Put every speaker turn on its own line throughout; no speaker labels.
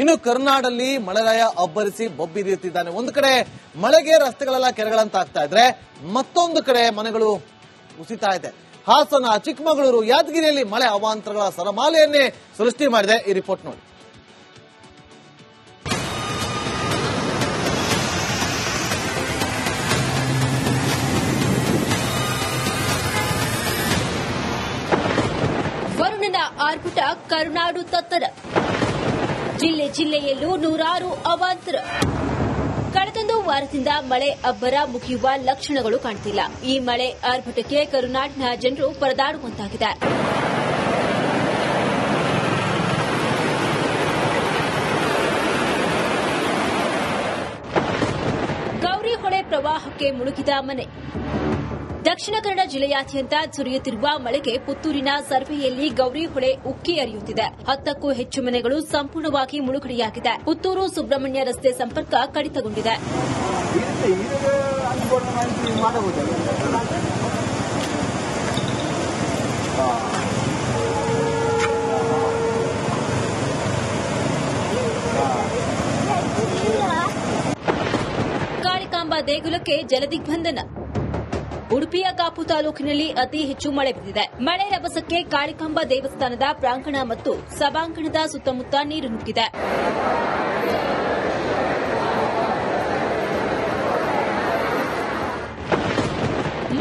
ಇನ್ನು ಕರ್ನಾಡಲ್ಲಿ ಮಳೆಗಾಯ ಅಬ್ಬರಿಸಿ ಬೊಬ್ಬಿದಿಯುತ್ತಿದ್ದಾನೆ ಒಂದು ಕಡೆ ಮಳೆಗೆ ರಸ್ತೆಗಳೆಲ್ಲ ಕೆರೆಗಳಂತ ಆಗ್ತಾ ಇದ್ರೆ ಮತ್ತೊಂದು ಕಡೆ ಮನೆಗಳು ಕುಸಿತಾ ಇದೆ. ಹಾಸನ, ಚಿಕ್ಕಮಗಳೂರು, ಯಾದಗಿರಿಯಲ್ಲಿ ಮಳೆ ಅವಾಂತರಗಳ ಸರಮಾಲೆಯನ್ನೇ ಸೃಷ್ಟಿ ಮಾಡಿದೆ ಈ ರಿಪೋರ್ಟ್ ನೋಡಿ.
ಆರ್ಭಟ ಕರುನಾಡು ತತ್ತರ. ಜಿಲ್ಲೆ ಜಿಲ್ಲೆಯಲ್ಲೂ ನೂರಾರು ಅವಾಂತರ. ಕಳೆದೊಂದು ವಾರದಿಂದ ಮಳೆ ಅಬ್ಬರ ಮುಗಿಯುವ ಲಕ್ಷಣಗಳು ಕಾಣ್ತಿಲ್ಲ. ಈ ಮಳೆ ಆರ್ಭಟಕ್ಕೆ ಕರುನಾಡಿನ ಜನರು ಪರದಾಡುವಂತಾಗಿದೆ. ಗೌರಿಹೊಳೆ ಪ್ರವಾಹಕ್ಕೆ ಮುಳುಗಿದ ಮನೆ. ದಕ್ಷಿಣ ಕನ್ನಡ ಜಿಲ್ಲೆಯಾದ್ಯಂತ ಸುರಿಯುತ್ತಿರುವ ಮಳೆಗೆ ಪುತ್ತೂರಿನ ಸರ್ವೆಯಲ್ಲಿ ಗೌರಿ ಹೊಳೆ ಉಕ್ಕಿ ಹರಿಯುತ್ತಿದೆ. ಹತ್ತಕ್ಕೂ ಹೆಚ್ಚು ಮನೆಗಳು ಸಂಪೂರ್ಣವಾಗಿ ಮುಳುಗಡೆಯಾಗಿದೆ. ಪುತ್ತೂರು ಸುಬ್ರಹ್ಮಣ್ಯ ರಸ್ತೆ ಸಂಪರ್ಕ ಕಡಿತಗೊಂಡಿದೆ. ಕಾಳಿಕಾಂಬ ದೇಗುಲಕ್ಕೆ ಜಲದಿಗ್ಬಂಧನ ಉಡುಪಿಯ ಕಾಪು ತಾಲೂಕಿನಲ್ಲಿ ಅತಿ ಹೆಚ್ಚು ಮಳೆ ಬಿದ್ದಿದೆ. ಮಳೆ ರಭಸಕ್ಕೆ ಕಾಳಿಕಾಂಬ ದೇವಸ್ಥಾನದ ಪ್ರಾಂಗಣ ಮತ್ತು ಸಭಾಂಗಣದ ಸುತ್ತಮುತ್ತ ನೀರು ನುಗ್ಗಿದೆ.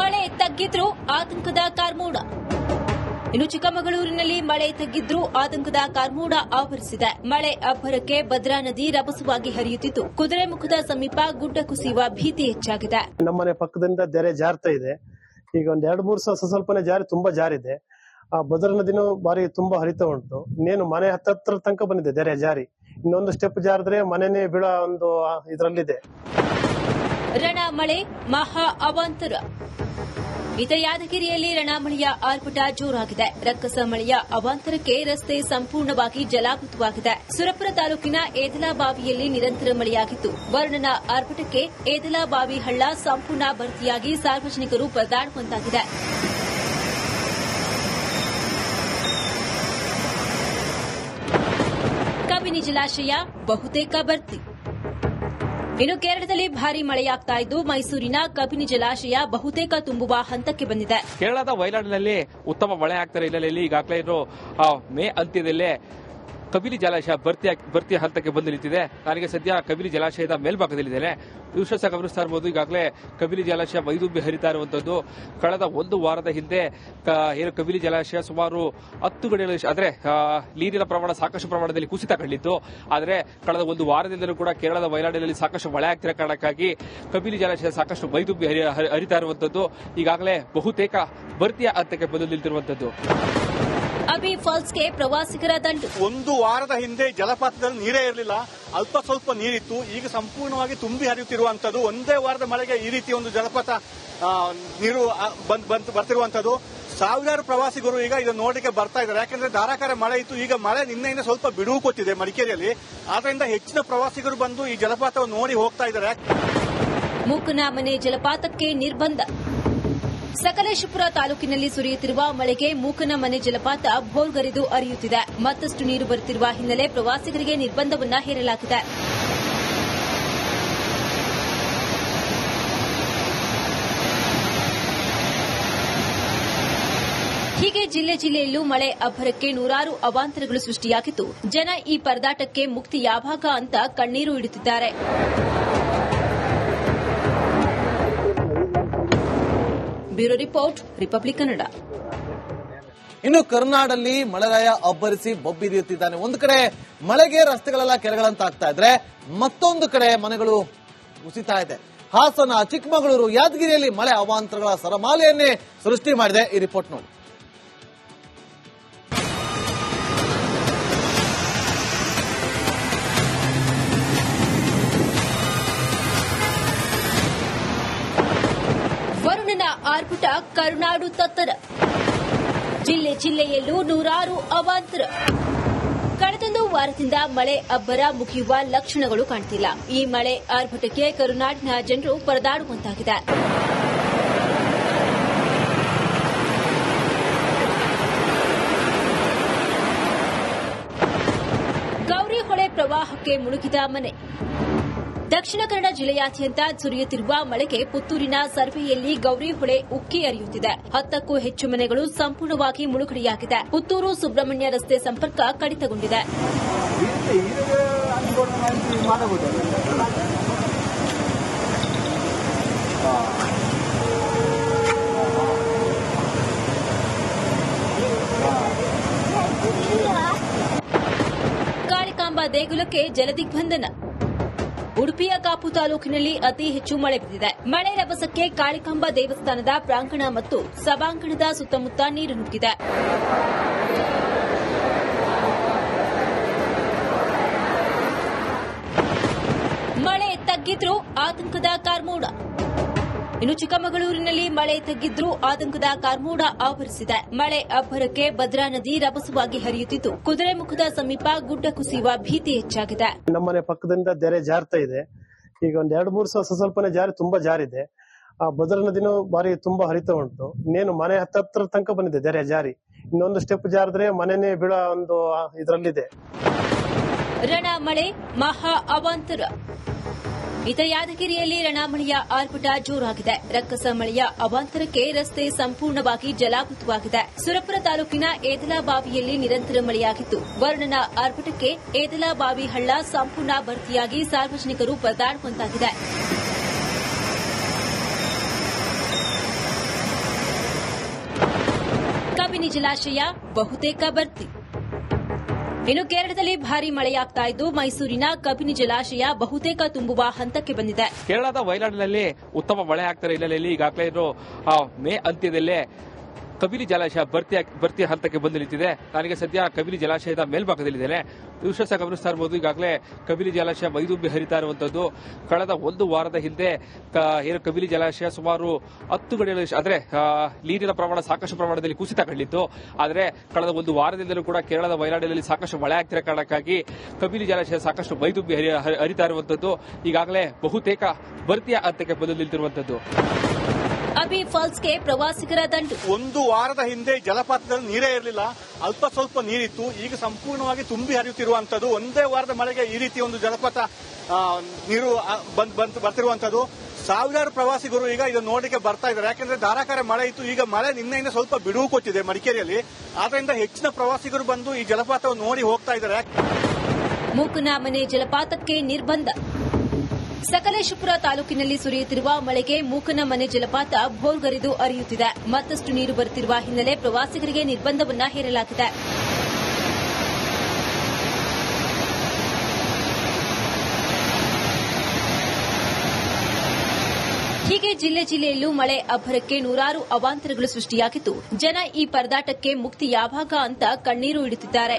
ಮಳೆ ತಗ್ಗಿದ್ರೂ ಆತಂಕದ ಕಾರ್ಮೋಡ. ಇನ್ನು ಚಿಕ್ಕಮಗಳೂರಿನಲ್ಲಿ ಮಳೆ ತಗ್ಗಿದ್ರೂ ಆತಂಕದ ಕಾರ್ಮೋಡ ಆವರಿಸಿದೆ. ಮಳೆ ಅಬ್ಬರಕ್ಕೆ ಭದ್ರಾ ನದಿ ರಭಸವಾಗಿ ಹರಿಯುತ್ತಿದ್ದು ಕುದುರೆಮುಖದ ಸಮೀಪ ಗುಡ್ಡ ಕುಸಿಯುವ ಭೀತಿ ಹೆಚ್ಚಾಗಿದೆ.
ನಮ್ಮನೆ ಪಕ್ಕದಿಂದ ತೆರೆ ಜಾರ್ತಾ ಇದೆ. ಈಗ ಒಂದ್ ಎರಡ್ ಮೂರು ಸಾವಿರ ಸ್ವಲ್ಪನೇ ಜಾರಿ ತುಂಬಾ ಜಾರಿದೆ. ಆ ಭದ್ರಾ ನದಿನೂ ಬಾರಿ ತುಂಬಾ ಹರಿತಾ ಉಂಟು. ಇನ್ನೇನು ಮನೆ ಹತ್ತತ್ರ ತನಕ ಬಂದಿದೆ ತೆರೆ ಜಾರಿ. ಇನ್ನೊಂದು ಸ್ಟೆಪ್ ಜಾರಿದ್ರೆ ಮನೆನೇ ಬೀಳೋ ಒಂದು ಇದರಲ್ಲಿದೆ ಇದ್ರಲ್ಲಿದೆ.
ರಣ ಮಳೆ ಮಹಾ ಅವಾಂತರ. ಇತ ಯಾದಗಿರಿಯಲ್ಲಿ ರಣಮಳೆಯ ಆರ್ಭಟ ಜೋರಾಗಿದೆ. ರಕ್ಕಸ ಮಳೆಯ ಅವಾಂತರಕ್ಕೆ ರಸ್ತೆ ಸಂಪೂರ್ಣವಾಗಿ ಜಲಾವೃತವಾಗಿದೆ. ಸುರಪುರ ತಾಲೂಕಿನ ಏದಲಾಬಾವಿಯಲ್ಲಿ ನಿರಂತರ ಮಳೆಯಾಗಿದ್ದು, ವರುಣನ ಆರ್ಭಟಕ್ಕೆ ಏದಲಾಬಾವಿ ಹಳ್ಳ ಸಂಪೂರ್ಣ ಭರ್ತಿಯಾಗಿ ಸಾರ್ವಜನಿಕರು ಪರದಾಡುವಂತಾಗಿದೆ. ಕಬಿನಿ ಜಲಾಶಯ ಬಹುತೇಕ ಭರ್ತಿ. ಇನ್ನು ಕೇರಳದಲ್ಲಿ ಭಾರಿ ಮಳೆಯಾಗ್ತಾ ಇದ್ದು, ಮೈಸೂರಿನ ಕಬಿನಿ ಜಲಾಶಯ ಬಹುತೇಕ ತುಂಬುವ ಹಂತಕ್ಕೆ ಬಂದಿದೆ.
ಕೇರಳದ ವಯನಾಡಿನಲ್ಲಿ ಉತ್ತಮ ಮಳೆ ಆಗ್ತಾರೆ ಹಿನ್ನೆಲೆಯಲ್ಲಿ ಈಗಾಗಲೇ ಮೇ ಅಂತ್ಯದಲ್ಲೇ ಕಬಿಲಿ ಜಲಾಶಯ ಭರ್ತಿ ಭರ್ತಿ ಹಂತಕ್ಕೆ ಬಂದು ನಿಂತಿದೆ. ನನಗೆ ಸದ್ಯ ಕಬಿಲಿ ಜಲಾಶಯದ ಮೇಲ್ಭಾಗದಲ್ಲಿದ್ದೇನೆ. ವಿಶ್ವಾಸ ಗಮನಿಸ್ತಾ ಇರಬಹುದು ಈಗಾಗಲೇ ಕಬಿಲಿ ಜಲಾಶಯ ಮೈದುಂಬಿ ಹರಿತಾ ಇರುವಂತದ್ದು. ಕಳೆದ ಒಂದು ವಾರದ ಹಿಂದೆ ಏನು ಕಬಿಲಿ ಜಲಾಶಯ ಸುಮಾರು ಹತ್ತು ಗಡಿಗಳ ಅಂದ್ರೆ ನೀರಿನ ಪ್ರಮಾಣ ಸಾಕಷ್ಟು ಪ್ರಮಾಣದಲ್ಲಿ ಕುಸಿತ ಕಂಡಿತ್ತು. ಆದರೆ, ಕಳೆದ ಒಂದು ವಾರದಿಂದಲೂ ಕೂಡ ಕೇರಳದ ವಯನಾಡಿನಲ್ಲಿ ಸಾಕಷ್ಟು ಮಳೆ ಆಗ್ತಿರೋ ಕಾರಣಕ್ಕಾಗಿ ಕಬಿಲಿ ಜಲಾಶಯ ಸಾಕಷ್ಟು ಮೈದುಂಬಿ ಹರಿ- ಹರಿ- ಹರಿತಾ ಇರುವಂತದ್ದು. ಈಗಾಗಲೇ ಬಹುತೇಕ ಭರ್ತಿಯ ಹಂತಕ್ಕೆ ಬಂದು ನಿಂತಿರುವಂತದ್ದು.
ಅಬಿ ಫಾಲ್ಸ್ಗೆ ಪ್ರವಾಸಿಗರ ದಂಡು.
ಒಂದು ವಾರದ ಹಿಂದೆ ಜಲಪಾತದಲ್ಲಿ ನೀರೇ ಇರಲಿಲ್ಲ. ಅಲ್ಪ ಸ್ವಲ್ಪ ನೀರಿತ್ತು. ಈಗ ಸಂಪೂರ್ಣವಾಗಿ ತುಂಬಿ ಹರಿಯುತ್ತಿರುವಂತದ್ದು ಒಂದೇ ವಾರದ ಮಳೆಗೆ ಈ ರೀತಿ ಒಂದು ಜಲಪಾತ ನೀರು ಬಂದ್ ಬರ್ತಿರುವಂತದ್ದು ಸಾವಿರಾರು ಪ್ರವಾಸಿಗರು ಈಗ ಇದನ್ನು ನೋಡಲಿಕ್ಕೆ ಬರ್ತಾ ಇದ್ದಾರೆ. ಯಾಕಂದ್ರೆ ಧಾರಾಕಾರ ಮಳೆ ಇತ್ತು. ಈಗ ಮಳೆ ನಿನ್ನೆಯಿಂದ ಸ್ವಲ್ಪ ಬಿಡುವು ಕೊಟ್ಟಿದೆ ಮಡಿಕೇರಿಯಲ್ಲಿ. ಆದ್ರಿಂದ ಹೆಚ್ಚಿನ ಪ್ರವಾಸಿಗರು ಬಂದು ಈ ಜಲಪಾತವನ್ನು ನೋಡಿ ಹೋಗ್ತಾ ಇದ್ದಾರೆ.
ಮೂಕನಾಮನೆ ಜಲಪಾತಕ್ಕೆ ನಿರ್ಬಂಧ. ಸಕಲೇಶಪುರ ತಾಲೂಕಿನಲ್ಲಿ ಸುರಿಯುತ್ತಿರುವ ಮಳೆಗೆ ಮೂಕನಮನೆ ಜಲಪಾತ ಭೋರ್ಗರೆದು ಹರಿಯುತ್ತಿದೆ ಮತ್ತಷ್ಟು ನೀರು ಬರುತ್ತಿರುವ ಹಿನ್ನೆಲೆ ಪ್ರವಾಸಿಗರಿಗೆ ನಿರ್ಬಂಧವನ್ನು ಹೇರಲಾಗಿದೆ. ಹೀಗೆ ಜಿಲ್ಲೆ ಜಿಲ್ಲೆಯಲ್ಲೂ ಮಳೆ ಅಬ್ಬರಕ್ಕೆ ನೂರಾರು ಅವಾಂತರಗಳು ಸೃಷ್ಟಿಯಾಗಿದ್ದು, ಜನ ಈ ಪರದಾಟಕ್ಕೆ ಮುಕ್ತಿ ಯಾವಾಗ ಅಂತ ಕಣ್ಣೀರು ಇಡುತ್ತಿದ್ದಾರೆ. Bureau report, republic Kannada.
ಇನ್ನು ಕರ್ನಾಡಲ್ಲಿ ಮಳೆರಾಯ ಅಬ್ಬರಿಸಿ ಬೊಬ್ಬಿರಿಯುತ್ತಿದ್ದಾನೆ ಒಂದು ಕಡೆ ಮಳೆಗೆ ರಸ್ತೆಗಳೆಲ್ಲ ಕೆರೆಗಳಂತಾಗ್ತಾ ಇದ್ರೆ ಮತ್ತೊಂದು ಕಡೆ ಮನೆಗಳು ಕುಸಿತಾ ಇದೆ. ಹಾಸನ ಚಿಕ್ಕಮಗಳೂರು ಯಾದಗಿರಿಯಲ್ಲಿ ಮಳೆ ಅವಾಂತರಗಳ ಸರಮಾಲೆಯನ್ನೇ ಸೃಷ್ಟಿ ಮಾಡಿದೆ ಈ ರಿಪೋರ್ಟ್ ನೋಡಿ.
ಕರುನಾಡು ತತ್ತರ ಜಿಲ್ಲೆ ಜಿಲ್ಲೆಯಲ್ಲೂ ನೂರಾರು ಅವಾಂತರ. ಕಳೆದೊಂದು ವಾರದಿಂದ ಮಳೆ ಅಬ್ಬರ ಮುಗಿಯುವ ಲಕ್ಷಣಗಳು ಕಾಣ್ತಿಲ್ಲ. ಈ ಮಳೆ ಆರ್ಭಟಕ್ಕೆ ಕರುನಾಡಿನ ಜನರು ಪರದಾಡುವಂತಾಗಿದೆ. ಗೌರಿ ಹೊಳೆ ಪ್ರವಾಹಕ್ಕೆ ಮುಳುಗಿದ ಮನೆ. ದಕ್ಷಿಣ ಕನ್ನಡ ಜಿಲ್ಲೆಯಾದ್ಯಂತ ಸುರಿಯುತ್ತಿರುವ ಮಳೆಗೆ ಪುತ್ತೂರಿನ ಸರ್ವೆಯಲ್ಲಿ ಗೌರಿಹೊಳೆ ಉಕ್ಕಿ ಹರಿಯುತ್ತಿದೆ. ಹತ್ತಕ್ಕೂ ಹೆಚ್ಚು ಮನೆಗಳು ಸಂಪೂರ್ಣವಾಗಿ ಮುಳುಗಡೆಯಾಗಿದೆ. ಪುತ್ತೂರು ಸುಬ್ರಹ್ಮಣ್ಯ ರಸ್ತೆ ಸಂಪರ್ಕ ಕಡಿತಗೊಂಡಿದೆ. ಕಾಳಿಕಾಂಬ ದೇಗುಲಕ್ಕೆ ಜಲದಿಗ್ಬಂಧನ ಉಡುಪಿಯ ಕಾಪು ತಾಲೂಕಿನಲ್ಲಿ ಅತಿ ಹೆಚ್ಚು ಮಳೆ ಬಿದ್ದಿದೆ. ಮಳೆ ರಭಸಕ್ಕೆ ಕಾಳಿಕಂಬ ದೇವಸ್ಥಾನದ ಪ್ರಾಂಗಣ ಮತ್ತು ಸಭಾಂಗಣದ ಸುತ್ತಮುತ್ತ ನೀರು ನುಗ್ಗಿದೆ. ಮಳೆ ತಗ್ಗಿದ್ರೂ ಆತಂಕದ ಕಾರ್ಮೋಡ. ಇನ್ನು ಚಿಕ್ಕಮಗಳೂರಿನಲ್ಲಿ ಮಳೆ ತಗ್ಗಿದ್ರೂ ಆತಂಕದ ಕಾರ್ಮೋಡ ಆವರಿಸಿದೆ. ಮಳೆ ಅಬ್ಬರಕ್ಕೆ ಭದ್ರಾ ನದಿ ರಭಸವಾಗಿ ಹರಿಯುತ್ತಿದ್ದು ಕುದುರೆಮುಖದ ಸಮೀಪ ಗುಡ್ಡ ಕುಸಿಯುವ ಭೀತಿ ಹೆಚ್ಚಾಗಿದೆ.
ನಮ್ಮನೆ ಪಕ್ಕದಿಂದ ದೆರೆ ಜಾರ್ತಾ ಇದೆ. ಈಗ ಒಂದ್ ಎರಡು ಮೂರು ಸ್ವಲ್ಪ ಸ್ವಲ್ಪನೇ ಜಾರಿ ತುಂಬಾ ಜಾರಿದೆ. ಆ ಭದ್ರಾ ನದಿನೂ ಬಾರಿ ತುಂಬಾ ಹರಿತಾ ಉಂಟು. ಇನ್ನೇನು ಮನೆ ಹತ್ತತ್ರ ತನಕ ಬಂದಿದೆ ದೆರೆ ಜಾರಿ. ಇನ್ನೊಂದು ಸ್ಟೆಪ್ ಜಾರಿದ್ರೆ ಮನೆನೇ ಬೀಳೋ ಒಂದು ಇದರಲ್ಲಿದೆ ಇದ್ರಲ್ಲಿದೆ.
ರಣ ಮಳೆ ಮಹಾ ಅವಾಂತರ. ಇತ ಯಾದಗಿರಿಯಲ್ಲಿ ರಣಮಳೆಯ ಆರ್ಭಟ ಜೋರಾಗಿದೆ. ರಕ್ಕಸ ಮಳೆಯ ಅವಾಂತರಕ್ಕೆ ರಸ್ತೆ ಸಂಪೂರ್ಣವಾಗಿ ಜಲಾವೃತವಾಗಿದೆ. ಸುರಪುರ ತಾಲೂಕಿನ ಏದಲಾಬಾವಿಯಲ್ಲಿ ನಿರಂತರ ಮಳೆಯಾಗಿದ್ದು ವರುಣನ ಆರ್ಭಟಕ್ಕೆ ಏದಲಾಬಾವಿ ಹಳ್ಳ ಸಂಪೂರ್ಣ ಭರ್ತಿಯಾಗಿ ಸಾರ್ವಜನಿಕರು ಪರದಾಡುವಂತಾಗಿದೆ. ಕಬಿನಿ ಜಲಾಶಯ ಬಹುತೇಕ ಭರ್ತಿ. ಇನ್ನು ಕೇರಳದಲ್ಲಿ ಭಾರಿ ಮಳೆಯಾಗ್ತಾ ಇದ್ದು, ಮೈಸೂರಿನ ಕಬಿನಿ ಜಲಾಶಯ ಬಹುತೇಕ ತುಂಬುವ ಹಂತಕ್ಕೆ ಬಂದಿದೆ.
ಕೇರಳದ ವಯನಾಡಿನಲ್ಲಿ ಉತ್ತಮ ಮಳೆ ಆಗ್ತಾರೆ ಹಿನ್ನೆಲೆಯಲ್ಲಿ ಈಗಾಗಲೇ ಮೇ ಅಂತ್ಯದಲ್ಲೇ ಕಬಿಲಿ ಜಲಾಶಯ ಭರ್ತಿ ಭರ್ತಿ ಹಂತಕ್ಕೆ ಬಂದು ನಿಂತಿದೆ. ನನಗೆ ಸದ್ಯ ಕಬಿಲಿ ಜಲಾಶಯದ ಮೇಲ್ಭಾಗದಲ್ಲಿದ್ದೇನೆ. ದೃಶ್ಯ ಸಹ ಗಮನಿಸ್ತಾ ಇರಬಹುದು ಈಗಾಗಲೇ ಕಬಿಲಿ ಜಲಾಶಯ ಮೈದುಂಬಿ ಹರಿತಾ ಇರುವಂತದ್ದು. ಕಳೆದ ಒಂದು ವಾರದ ಹಿಂದೆ ಏನು ಕಬಿಲಿ ಜಲಾಶಯ ಸುಮಾರು ಹತ್ತು ಗಡಿಯ ಅಂದ್ರೆ ನೀರಿನ ಪ್ರಮಾಣ ಸಾಕಷ್ಟು ಪ್ರಮಾಣದಲ್ಲಿ ಕುಸಿತ ಕಂಡಿತ್ತು. ಆದರೆ ಕಳೆದ ಒಂದು ವಾರದಿಂದಲೂ ಕೂಡ ಕೇರಳದ ವಯನಾಡಿನಲ್ಲಿ ಸಾಕಷ್ಟು ಮಳೆ ಆಗ್ತಿರೋ ಕಾರಣಕ್ಕಾಗಿ ಕಬಿಲಿ ಜಲಾಶಯ ಸಾಕಷ್ಟು ಮೈದುಂಬಿ ಹರಿ- ಹರಿ- ಹರಿತಾ ಇರುವಂತದ್ದು. ಈಗಾಗಲೇ ಬಹುತೇಕ ಭರ್ತಿಯ ಹಂತಕ್ಕೆ ಬಂದು ನಿಂತಿರುವಂತದ್ದು.
ಅಬಿ ಫಾಲ್ಸ್ಗೆ ಪ್ರವಾಸಿಗರ ದಂಡು.
ಒಂದು ವಾರದ ಹಿಂದೆ ಜಲಪಾತದಲ್ಲಿ ನೀರೇ ಇರಲಿಲ್ಲ. ಅಲ್ಪ ಸ್ವಲ್ಪ ನೀರಿತ್ತು. ಈಗ ಸಂಪೂರ್ಣವಾಗಿ ತುಂಬಿ ಹರಿಯುತ್ತಿರುವಂತದ್ದು ಒಂದೇ ವಾರದ ಮಳೆಗೆ ಈ ರೀತಿ ಒಂದು ಜಲಪಾತ ನೀರು ಬಂದ್ ಬರ್ತಿರುವಂತದ್ದು ಸಾವಿರಾರು ಪ್ರವಾಸಿಗರು ಈಗ ಇದನ್ನು ನೋಡಲಿಕ್ಕೆ ಬರ್ತಾ ಇದ್ದಾರೆ. ಯಾಕಂದ್ರೆ ಧಾರಾಕಾರ ಮಳೆ ಇತ್ತು. ಈಗ ಮಳೆ ನಿನ್ನೆಯಿಂದ ಸ್ವಲ್ಪ ಬಿಡುವು ಕೊಟ್ಟಿದೆ ಮಡಿಕೇರಿಯಲ್ಲಿ. ಆದ್ರಿಂದ ಹೆಚ್ಚಿನ ಪ್ರವಾಸಿಗರು ಬಂದು ಈ ಜಲಪಾತವನ್ನು ನೋಡಿ ಹೋಗ್ತಾ ಇದ್ದಾರೆ.
ಮೂಕನಾಮನೆ ಜಲಪಾತಕ್ಕೆ ನಿರ್ಬಂಧ. ಸಕಲೇಶಪುರ ತಾಲೂಕಿನಲ್ಲಿ ಸುರಿಯುತ್ತಿರುವ ಮಳೆಗೆ ಮೂಕನಮನೆ ಜಲಪಾತ ಭೋರ್ಗರೆದು ಅರಿಯುತ್ತಿದೆ. ಮತ್ತಷ್ಟು ನೀರು ಬರುತ್ತಿರುವ ಹಿನ್ನೆಲೆ ಪ್ರವಾಸಿಗರಿಗೆ ನಿರ್ಬಂಧವನ್ನು ಹೇರಲಾಗಿದೆ. ಹೀಗೆ ಜಿಲ್ಲೆ ಜಿಲ್ಲೆಯಲ್ಲೂ ಮಳೆ ಅಬ್ಬರಕ್ಕೆ ನೂರಾರು ಅವಾಂತರಗಳು ಸೃಷ್ಟಿಯಾಗಿದ್ದು, ಜನ ಈ ಪರದಾಟಕ್ಕೆ ಮುಕ್ತಿ ಯಾವಾಗ ಅಂತ ಕಣ್ಣೀರು ಇಡುತ್ತಿದ್ದಾರೆ.